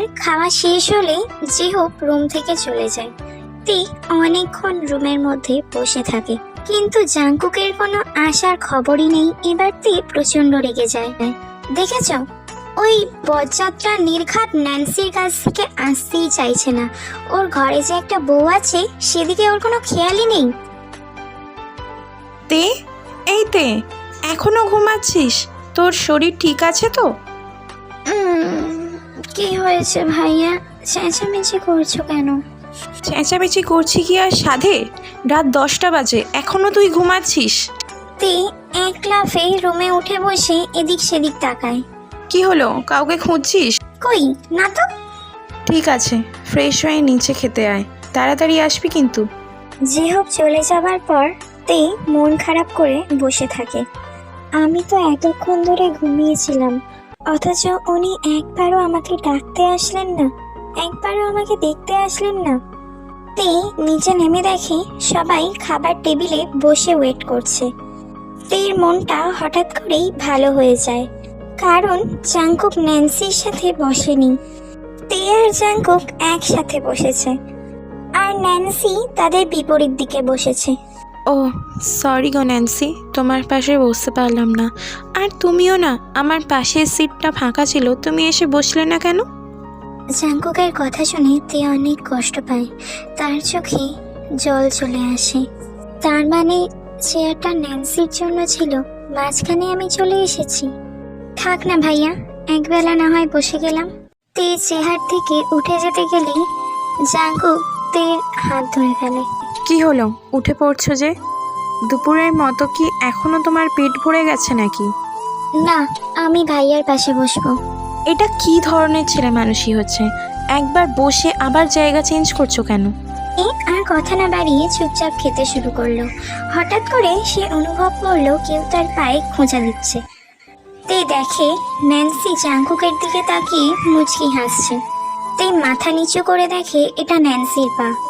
জাঙ্কুকের খাওয়া শেষ হলে জিহুপ রুম থেকে চলে যায়। তি অনেকক্ষণ রুমের মধ্যে বসে থাকে। কিন্তু জাঙ্কুকের কোনো আসার খবরই নেই। এবার তি প্রচণ্ড রেগে যায়। দেখেছ? ওই বজ্জাত্রা নির্ঘাত ন্যান্সির কাছ থেকে আসতেই চাইছে না। ওর ঘরে যে একটা বউ আছে, সেদিকে ওর কোনো খেয়ালই নেই। তে, এই তে, এখনও ঘুমাচ্ছিস? তোর শরীর ঠিক আছে তো? কি হয়েছে ভাইয়া? চেঁচামেচি করছ কেন? চেঁচামেচি করছি কি আর সাধে? রাত দশটা বাজে এখনও তুই ঘুমাচ্ছিস? তে এক লাফে রুমে উঠে বসে এদিক সেদিক তাকায় কি হলো? কাউকে খুঁজছিস? কই? না তো? ঠিক আছে ফ্রেশ হয়ে নিচে খেতে আয়। তাড়াতাড়ি আসবি কিন্তু। যে হোক চলে যাবার পর তে মন খারাপ করে বসে থাকে। আমি তো এতক্ষণ ধরে ঘুমিয়েছিলাম। অথচ উনি একবারও আমাকে ডাকতে আসলেন না, একবারও আমাকে দেখতে আসলেন না। তে নিচে নেমে দেখে সবাই খাবার টেবিলে বসে ওয়েট করছে। তের মনটা হঠাৎ করেই ভালো হয়ে যায়, কারণ জাঙ্কুক ন্যান্সির সাথে বসেনি। তে আর জাঙ্কুক একসাথে বসেছে, আর ন্যান্সি তাদের বিপরীত দিকে বসেছে। ও সরি গো ন্যান্সি তোমার পাশে বসতে পারলাম না। আর তুমিও না, আমার পাশের সিটটা ফাঁকা ছিল, তুমি এসে বসলে না কেন? জাঙ্কুকের কথা শুনে তে অনেক কষ্ট পায়। তার চোখে জল চলে আসে। তার মানে চেয়ারটা ন্যান্সির জন্য ছিল, মাঝখানে আমি চলে এসেছি। থাক না ভাইয়া, একবেলা না হয় বসে গেলাম। তে চেহার থেকে উঠে যেতে গেলেই জাঙ্কুক তের হাত ধরে ফেলে। কি হলো? উঠে পড়ছো যে? দুপুরের মতো কি এখনও তোমার পেট ভরে গেছে নাকি? না আমি ভাইয়ার পাশে বসবো। এটা কি ধরনের ছেলে মানুষই হচ্ছে? একবার বসে আবার জায়গা চেঞ্জ করছ কেন? এ আর কথা না বাড়িয়ে চুপচাপ খেতে শুরু করল। হঠাৎ করে সে অনুভব করল কেউ তার পায়ে খোঁচা দিচ্ছে। তে দেখে ন্যান্সি চাঙ্কুকের দিকে তাকিয়ে মুচকি হাসছে। তে মাথা নিচু করে দেখে এটা ন্যান্সির পা।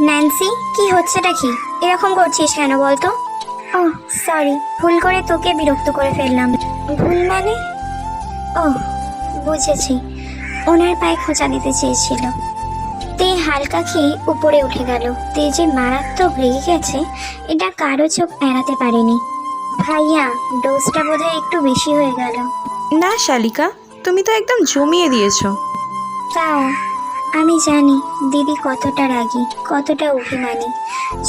ন্যান্সি কি হচ্ছেটা কি? এরকম করছিস কেন বলতো? ও সরি ভুল করে তোকে বিরক্ত করে ফেললাম। ভুল মানে? ও বুঝেছি। ওনার পায়ে খোঁচা দিতে চেয়েছিল। তে হালকা খেয়ে উপরে উঠে গেল। তে যে মারাত্মক রেগে গেছে এটা কারও চোখ এড়াতে পারেনি। ভাইয়া ডোজটা বোধহয় একটু বেশি হয়ে গেল। না শালিকা তুমি তো একদম জমিয়ে দিয়েছ। তাও আমি জানি দিদি কতটা রাগী কতটা অভিমানী।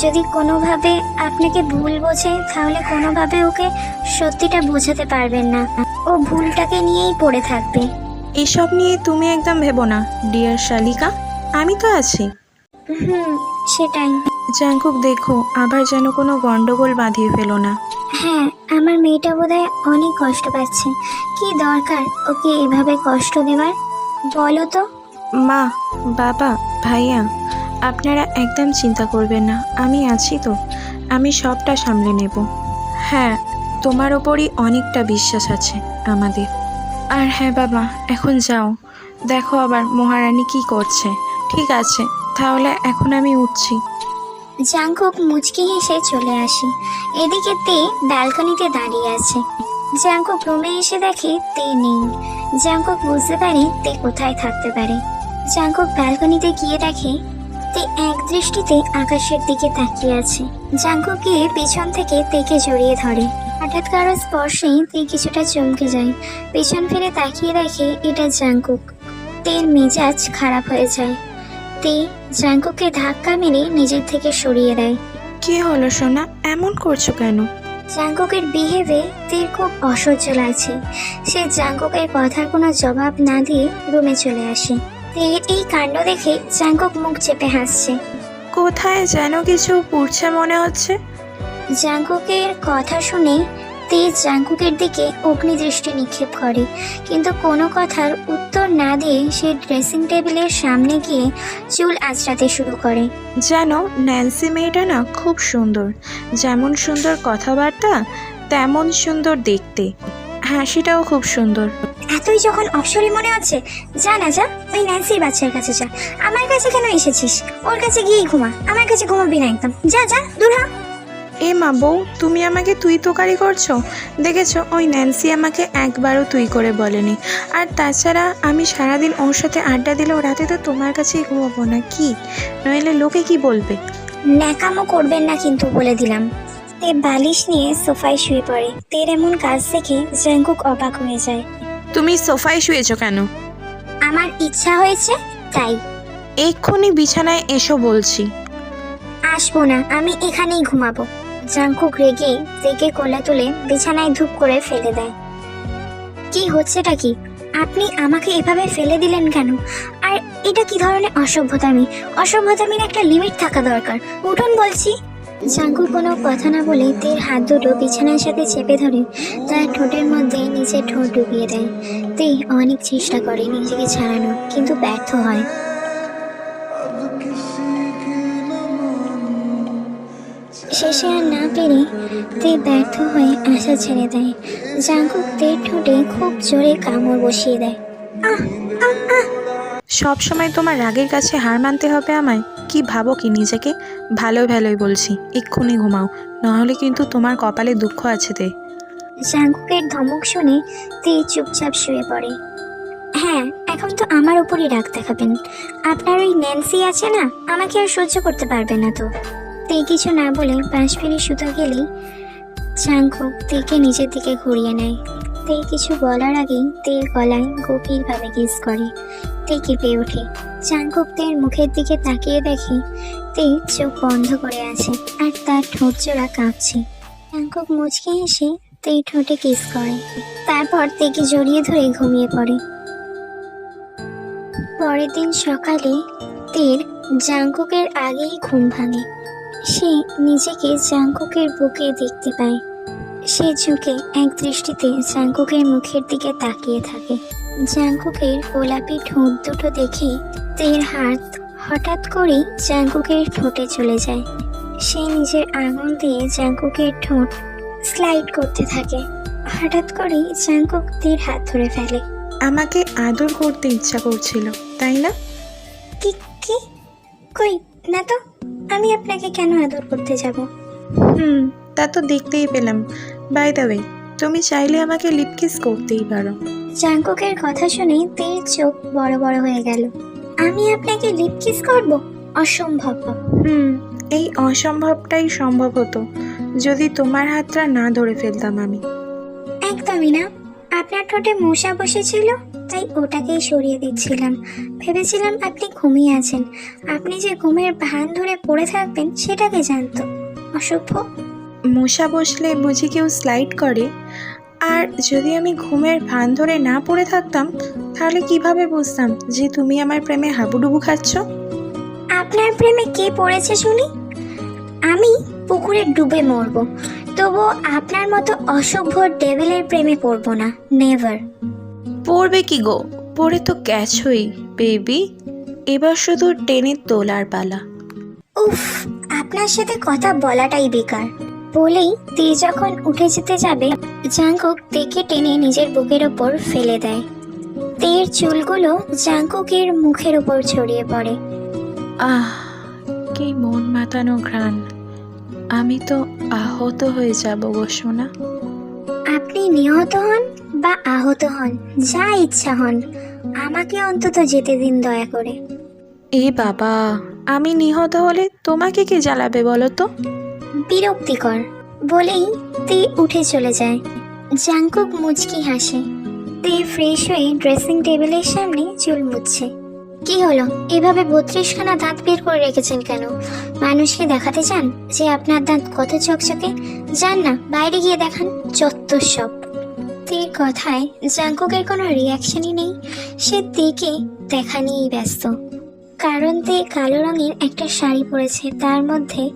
যদি কোনোভাবে আপনাকে ভুল বোঝে তাহলে কোনোভাবে ওকে সত্যিটা বোঝাতে পারবেন না। ও ভুলটাকে নিয়েই পড়ে থাকবে। এসব নিয়ে তুমি একদম ভেবো না ডিয়ার শালিকা। আমি তো আছি। হুম সেটাই। জাঙ্কুক দেখো আবার যেন কোনো গন্ডগোল বাঁধিয়ে ফেলো না। হ্যাঁ আমার মেয়েটা বোধহয় অনেক কষ্ট পাচ্ছে। কি দরকার ওকে এভাবে কষ্ট দেওয়ার? বলো তো। মা, বাবা, ভাইয়া, আপনারা একদম চিন্তা করবেন না, আমি আছি তো। আমি সবটা সামলে নেব। হ্যাঁ তোমার ওপরই অনেকটা বিশ্বাস আছে আমাদের। আর হ্যাঁ বাবা, এখন যাও। দেখো আবার মহারানী কি করছে। ঠিক আছে, তাহলে এখন আমি উঠছি। জাঙ্কুক মুচকি হেসে চলে আসে। এদিকে তে ব্যালকনিতে দাঁড়িয়ে আছে। জাঙ্কুক রুমে এসে দেখে তে নেই। জাঙ্কুক বুঝতে পারে তে কোথায় থাকতে পারে। জাঙ্কুক ব্যালকনিতে গিয়ে দেখে তে এক দৃষ্টিতে আকাশের দিকে তাকিয়ে আছে। জাঙ্কুক গিয়ে পিছন থেকে তেকে জড়িয়ে ধরে। হঠাৎ কারও স্পর্শে তে কিছুটা চমকে যায়। পেছন ফিরে তাকিয়ে দেখে এটা জাঙ্কুক। তের মেজাজ খারাপ হয়ে যায়। তে জাঙ্কুকে ধাক্কা মেরে নিজের থেকে সরিয়ে দেয়। কি হলো সোনা? এমন করছ কেন? জাঙ্কুকের বিহেভে তের খুব অসহ্য লাগছে। সে জাঙ্কুকের কথার কোনো জবাব না দিয়ে রুমে চলে আসে। তের এই কাণ্ড দেখে জাঙ্কুক মুখ চেপে হাসছে। কোথায় যেন কিছু পুড়ছে মনে হচ্ছে। জাঙ্কুকের কথা শুনে তেজ জাঙ্কুকের দিকে অগ্নিদৃষ্টি নিক্ষেপ করে। কিন্তু কোনো কথার উত্তর না দিয়ে সে ড্রেসিং টেবিলের সামনে গিয়ে চুল আঁচড়াতে শুরু করে। যেন ন্যান্সি মেয়েটা না খুব সুন্দর। যেমন সুন্দর কথাবার্তা তেমন সুন্দর দেখতে। হাসিটাও খুব সুন্দর। এতই যখন অপসরী মনে হচ্ছে যা না যা ওই ন্যান্সির বাচ্চার কাছে যা। আমার কাছে কেন এসেছিস? ওর কাছে গিয়েই ঘুমা। আমার কাছে ঘুমাবি না একদম। যা যা দূর হ। এ মা বউ তুমি আমাকে তুই তোকারি করছ? দেখেছ ওই ন্যান্সি আমাকে একবারও তুই করে বলেনি। আর তাছাড়া আমি সারাদিন ওর সাথে আড্ডা দিলেও রাতে তো তোমার কাছেই ঘুমাবো না কি? নইলে লোকে কি বলবে? ন্যাকামো করবেন না কিন্তু বলে দিলাম। তে বালিশ নিয়ে সোফায় শুয়ে পড়ে। তের এমন কাজ দেখে জাঙ্কুক অবাক হয়ে যায়। তুমি সোফায় শুয়েছো কেন? আমার ইচ্ছা হয়েছে তাই। এক্ষুনি বিছানায় এসো বলছি। আসব না আমি এখানেই ঘুমাবো। জাঙ্কুক রেগে তেকে কোলে তুলে বিছানায় ধূপ করে ফেলে দেয়। কি হচ্ছেটা কি? আপনি আমাকে এভাবে ফেলে দিলেন কেন? আর এটা কি ধরনের অসভ্যতামি? অসভ্যতামির একটা লিমিট থাকা দরকার। উঠুন বলছি। জাঙ্কুক কোনো কথা না বলে তের হাত দুটো বিছানার সাথে চেপে ধরে তার ঠোঁটের মধ্যে নিজের ঠোঁট ডুবিয়ে দেয়। তে অনেক চেষ্টা করে নিজেকে ছাড়ানো কিন্তু ব্যর্থ হয়। শেষে আর না পেরে তে ব্যর্থ হয়ে আশা ছেড়ে দেয়। জাঙ্কুক তের ঠোঁটে খুব জোরে কামড় বসিয়ে দেয়। আহ! সব সময় তোমার রাগের কাছে হার মানতে হবে আমায়? কি ভাবো কি নিজেকে? ভালো ভালোই বলছি। এক্ষুনি ঘুমাও, নাহলে কিন্তু তোমার কপালে দুঃখ আছে তে। জাঙ্কুকের ধমক শুনে তে চুপচাপ শুয়ে পড়ে। হ্যাঁ এখন তো আমার উপরই রাগ দেখাবেন। আপনার ওই ন্যান্সি আছে না? আমাকে আর সহ্য করতে পারবে না তো। তে কিছু না বলে পাশ ফিরে শুতে গেলেই জাঙ্কুক তেকে নিজের দিকে ঘুরিয়ে নেয়। তে কিছু বলার আগেই তের গলায় গভীরভাবে কিস করে। তে কেঁপে ওঠে। জাঙ্কুক তের মুখের দিকে তাকিয়ে দেখে, তে চোখ বন্ধ করে আছে আর তার ঠোঁট জোড়া কাঁপছে। জাঙ্কুক মুচকে এসে তেই ঠোঁটে কিস করে। তারপর তেকে জড়িয়ে ধরে ঘুমিয়ে পড়ে। পরের দিন সকালে তের জাঙ্কুকের আগেই ঘুম ভাঙে। সে নিজেকে জাঙ্কুকের বুকে দেখতে পায়। সে ঝুঁকে এক দৃষ্টিতে জাঙ্কুকের মুখের দিকে তাকিয়ে থাকে। জাঙ্কুকের গোলাপি ঠোঁট দুটো দেখে তের হাত হঠাৎ করেই জাঙ্কুকের ঠোঁটে চলে যায়। সে নিজের আঙুল দিয়ে জাঙ্কুকের ঠোঁট স্লাইড করতে থাকে। হঠাৎ করেই জাঙ্কুক তীর হাত ধরে ফেলে। আমাকে আদর করতে ইচ্ছা করছিল তাই না? কি কি? কই না তো আমি আপনাকে কেন আদর করতে যাব? হুম তা তো দেখতেই পেলাম। বাই দ্য ওয়ে তুমি চাইলে আমাকে লিপকিস করতেই পারো। জাঙ্কুকের কথা শুনে তীর চোখ বড় বড় হয়ে গেল। আমি আপনাকে লিপ কিস করব? অসম্ভব। হুম এই অসম্ভবটাই সম্ভব হতো যদি তোমার হাতটা না ধরে ফেলতাম আমি। একদমই না। আপনার ঠোঁটে মশা বসেছিল তাই ওটাকেই সরিয়ে দিচ্ছিলাম। ভেবেছিলাম আপনি ঘুমিয়ে আছেন। আপনি যে ঘুমের ভান ধরে পড়ে থাকবেন সেটাকে জানতো। অসভ্য। মশা বসলে বুঝি কেউ স্লাইড করে? আর যদি আমি ঘুমের ভান ধরে না পড়ে থাকতাম তাহলে কীভাবে বুঝতাম যে তুমি আমার প্রেমে হাবুডুবু খাচ্ছ? আপনার প্রেমে কে পড়েছে শুনি? আমি পুকুরে ডুবে মরবো। তবু আপনার মতো অসভ্য ডেভিলের প্রেমে পড়ব না নেভার। পড়বে কি গো? পড়ে তো গেছই বেবি। এবার শুধু টেনে তোলার পালা। উফ আপনার সাথে কথা বলাটাই বেকার। বলেই তীর যখন উঠে যেতে যাবে জাঙ্কুক তেকে টেনে নিজের বুকের ওপর ফেলে দেয়। তের চুলগুলো জাঙ্কুকের মুখের ওপর ছড়িয়ে পড়ে। আহ কি মন মাতানো ঘ্রাণ। আমি তো আহত হয়ে যাব গো সোনা। আপনি নিহত হন বা আহত হন যা ইচ্ছা হন আমাকে অন্তত যেতে দিন দয়া করে। এ বাবা আমি নিহত হলে তোমাকে কে জ্বালাবে বলো তো? বিরক্তিকর। বলেই তে উঠে চলে যায়। জাঙ্কুক মুচকি হাসে। তে ফ্রেশ হয়ে ড্রেসিং টেবিলের সামনে চুল মুছছে কি হলো? এভাবে বত্রিশখানা দাঁত বের করে রেখেছেন কেন? মানুষকে দেখাতে চান যে আপনার দাঁত কত চকচকে? যান না, বাইরে গিয়ে দেখান চত্বর সব। তের কথায় জাঙ্কুকের কোনো রিয়াকশনই নেই। সে তেকে দেখা নিয়েই ব্যস্ত। কারণ তে কালো রঙের একটা শাড়ি পরেছে। তার মধ্যে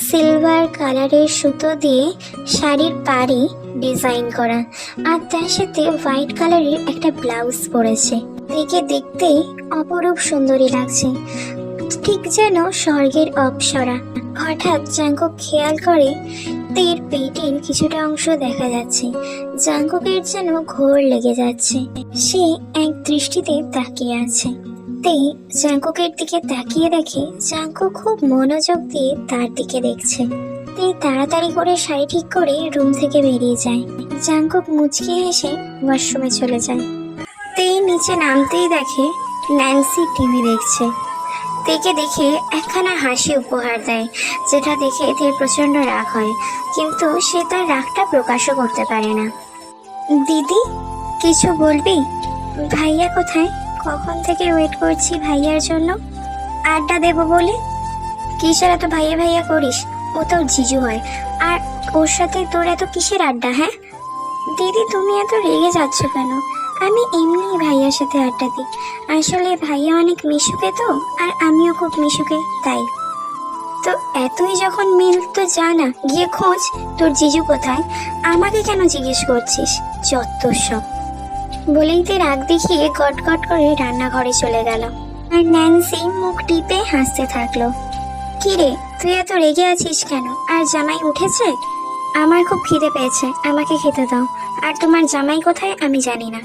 সিলভার কালারের সুতো দিয়ে শাড়ির পাড়ে ডিজাইন করা। আর তার সাথে হোয়াইট কালারের একটা ব্লাউজ পরেছে। দেখে দেখতে অপরূপ সুন্দরী লাগছে। ঠিক যেন স্বর্গের অপসরা। হঠাৎ জাঙ্কুক খেয়াল করে তের পেটের কিছুটা অংশ দেখা যাচ্ছে। জাঙ্কুকের যেন ঘোর লেগে যাচ্ছে। সে এক দৃষ্টিতে তাকিয়ে আছে। তে জাঙ্কুকের দিকে তাকিয়ে দেখে জাঙ্কুক খুব মনোযোগ দিয়ে তার দিকে দেখছে। তে তাড়াতাড়ি করে শাড়ি ঠিক করে রুম থেকে বেরিয়ে যায়। জাঙ্কুক মুচকি হেসে ওয়াশরুমে চলে যায়। তে নিচে নামতেই দেখে ন্যান্সি টিভি দেখছে। তেকে দেখে একখানা হাসি উপহার দেয়, যেটা দেখে তের প্রচণ্ড রাগ হয়, কিন্তু সে তার রাগটা প্রকাশও করতে পারে না। দিদি, কিছু বলবি? ভাইয়া কোথায়? কখন থেকে ওয়েট করছি ভাইয়ার জন্য? আড্ডা দেবো বলে? কিসের এত ভাইয়া ভাইয়া করিস? ও তোর জিজু হয়। আর ওর সাথে তোর এত কিসের আড্ডা হ্যাঁ? দিদি, তুমি এত রেগে যাচ্ছ কেন? আমি এমনি ভাইয়ার সাথে আড্ডা দিই। আসলে ভাইয়া অনেক মিশুকে তো, আর আমিও খুব মিশুকে, তাই। তো এতই যখন মিল তো যা না গিয়ে খোঁজ তোর জিজু কোথায়? আমাকে কেন জিজ্ঞেস করছিস? যত সব। বলেই তে রাগ দেখিয়ে গট করে রান্নাঘরে চলে গেল। আর ন্যান্সি মুখ টিপে হাসতে থাকল। কিরে তুই এত রেগে আছিস কেন? আর জামাই উঠেছে? আমার খুব খিদে পেয়েছে, আমাকে খেতে দাও। আর তোমার জামাই কোথায় আমি জানি না।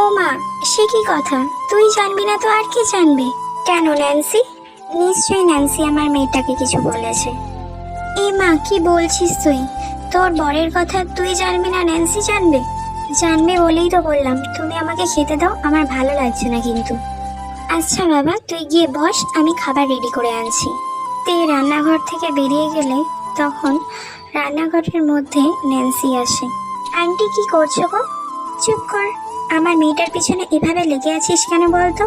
ও মা, সে কি কথা? তুই জানবি না তো আর কি জানবে? কেন ন্যান্সি? নিশ্চয়ই ন্যান্সি আমার মেয়েটাকে কিছু বলেছে। এ মা, কি বলছিস তুই? তোর বরের কথা তুই জানবি না, ন্যান্সি জানবে? জানবে বলেই তো বললাম। তুমি আমাকে খেতে দাও, আমার ভালো লাগছে না কিন্তু। আচ্ছা বাবা, তুই গিয়ে বস, আমি খাবার রেডি করে আনছি। তে রান্নাঘর থেকে বেরিয়ে গেলে তখন রান্নাঘরের মধ্যে ন্যান্সি আসে। আন্টি, কি করছ গো? চুপ কর। আমার মেয়েটার পিছনে এভাবে লেগে আছিস কেন বলতো?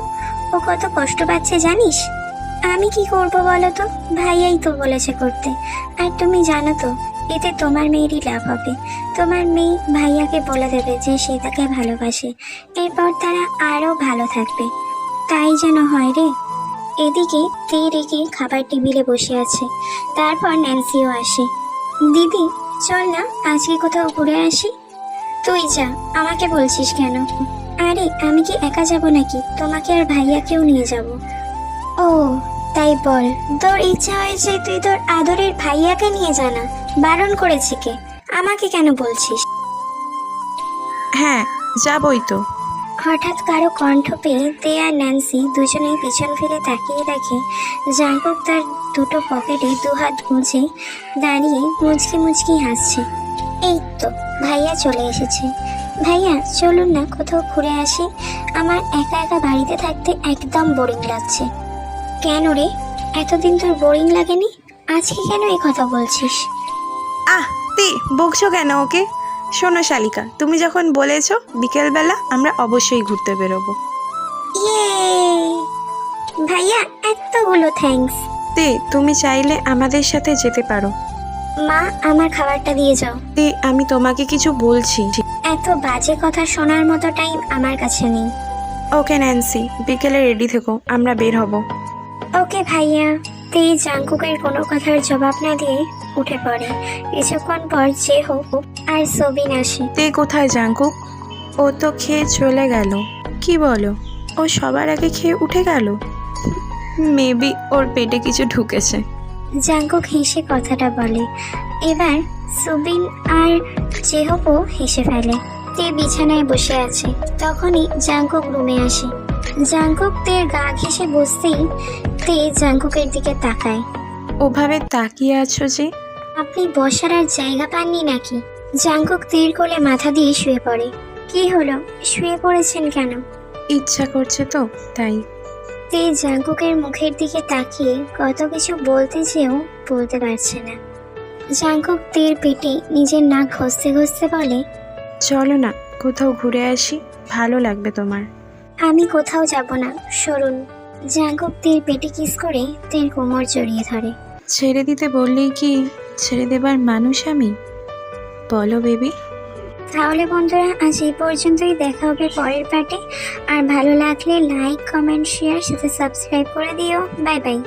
ও কত কষ্ট পাচ্ছে, জানিস? আমি কি করব বলো তো? ভাইয়াই তো বলেছে করতে। আর তুমি জানো তো এতে তোমার মেয়েরই লাভ হবে। তোমার মেয়ে ভাইয়াকে বলে দেবে যে সে তাকে ভালোবাসে। এরপর তারা আরও ভালো থাকবে। তাই যেন হয় রে। এদিকে তে রেখে খাবার টেবিলে বসে আছে। তারপর ন্যান্সিও আসে। দিদি, চল না, আজকে কোথাও ঘুরে আসি। তুই যা, আমাকে বলছিস কেন? আরে, আমি কি একা যাব নাকি? তোমাকে আর ভাইয়াকেও নিয়ে যাব। ও তাই বল তোর ইচ্ছা হয়েছে তুই তোর আদরের ভাইয়াকে নিয়ে জানা বারণ করেছে কে? আমাকে কেন বলছিস? হ্যাঁ যাবই তো। হঠাৎ কারও কণ্ঠ পেয়ে তে আর ন্যান্সি দুজনেই পিছন ফিরে তাকিয়ে দেখে জাঙ্কুক তার দুটো পকেটে দু হাত গুঁজে দাঁড়িয়ে মুচকি মুচকি হাসছে। এই তো ভাইয়া চলে এসেছে। ভাইয়া চলুন না কোথাও ঘুরে আসি। আমার একা একা বাড়িতে থাকতে একদম বোরিং লাগছে। কেন রে? এতদিন তোর বোরিং লাগেনি? আজকে কেন এই কথা বলছিস? আহ তে বকছো কেন ওকে? শোনো শালিকা তুমি যখন বলেছ বিকেলবেলা আমরা অবশ্যই ঘুরতে বেরোবো। ইয়ে ভাইয়া এতগুলো থ্যাঙ্কস তে তুমি চাইলে আমাদের সাথে যেতে পারো। মা আমার খাবারটা দিয়ে যাও। তে আমি তোমাকে কিছু বলছি। এত বাজে কথা শোনার মতো টাইম আমার কাছে নেই। ওকে ন্যান্সি বিকেলে রেডি থেকো আমরা বের হব। ওকে ভাইয়া তে জাঙ্কুকের কোনো কথার জবাব না দিয়ে উঠে পড়ে। কিছুক্ষণ পর যে হোক আর সবিন আসে। তে কোথায় জাঙ্কুক? ও তো খেয়ে চলে গেল। কি বলো? ও সবার আগে খেয়ে উঠে গেল? মেবি ওর পেটে কিছু ঢুকেছে। জাঙ্কুক হেসে কথাটা বলে। এবার সুবিন আর চেহপও হেসে ফেলে। তে বিছানায় বসে আছে। তখনই জাঙ্কুক রুমে আসে। জাঙ্কুক তের গা ঘেসে বসতেই তে জাঙ্কুকের দিকে তাকায়। ওভাবে তাকিয়ে আছো যে? আপনি বসার আর জায়গা পাননি নাকি? জাঙ্কুক তীর কোলে মাথা দিয়ে শুয়ে পড়ে। কি হলো? শুয়ে পড়েছেন কেন? ইচ্ছা করছে তো তাই। তে জাঙ্কুকের মুখের দিকে তাকিয়ে কত কিছু বলতে চেয়েও বলতে পারছে না। জাঙ্কুক তীর পেটে নিজের নাক ঘষতে ঘষতে বলে চলো না কোথাও ঘুরে আসি ভালো লাগবে তোমার। আমি কোথাও যাব না সরুন। জাঙ্কুক তীর পেটে কিস করে তীর কোমর জড়িয়ে ধরে। ছেড়ে দিতে বললেই কি ছেড়ে দেবার মানুষ আমি? বলো বেবি। তাহলে বন্ধুরা আজ এই পর্যন্তই দেখা হবে পরের পার্টে। আর ভালো লাগলে লাইক কমেন্ট শেয়ার সাথে সাবস্ক্রাইব করে দিও। Bye bye